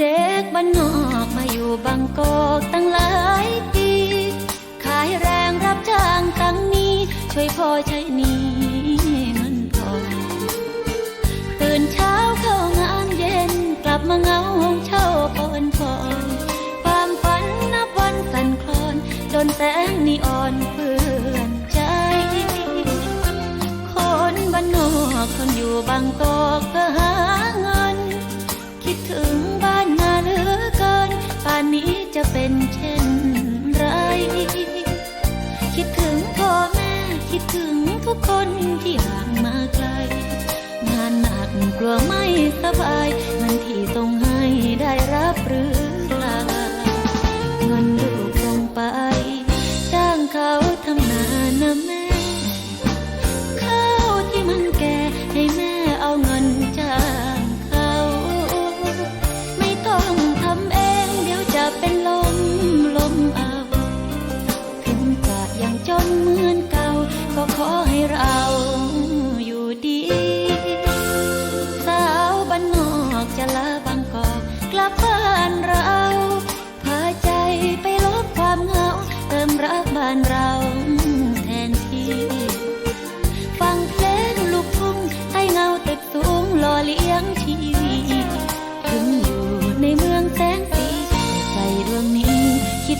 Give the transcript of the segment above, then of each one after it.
เด็กบ้านนอกมาอยู่บางกอกตั้งหลายปี ขายแรงรับจ้างตั้งนี้ ช่วยพ่อใช้นี้มันพอนตื่นเช้าเข้างานเย็นกลับมาเงาห้องเช่าปอนพอนความฝันนับวันสั่นคลอนจนแสงนีออนเปื้อนใจ คนบ้านนอกคนอยู่บางกอกก็หา นเช่นไร คิดถึงพ่อแม่คิดถึงทุกคนที่ห่างมาไกล งานหนักกลัวไม่สบายเงินที่ต้องให้ได้รับหรือ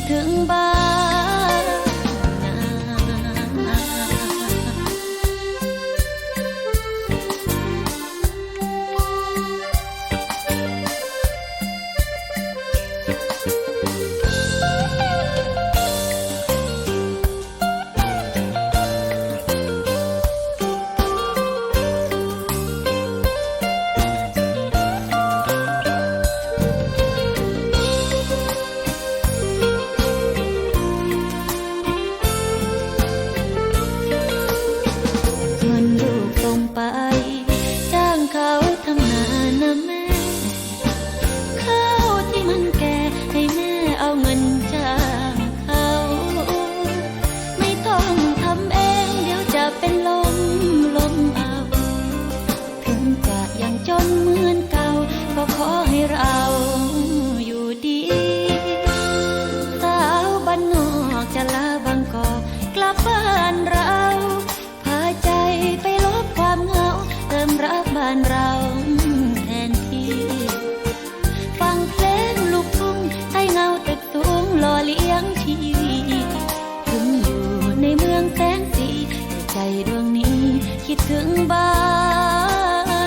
thương ba านเราแทนที่ ฟังเพลงลูกทุ่งใต้เงาตึกสูงหล่อเลี้ยงชีวิตถึงอยู่ในเมืองแสงสีแต่ใจดวงนี้คิดถึงบ้า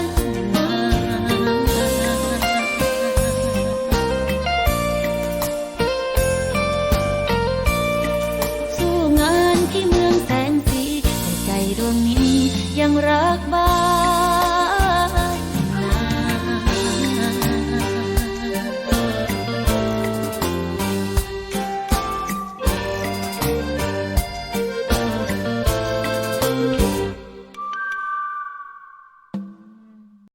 นยังรัก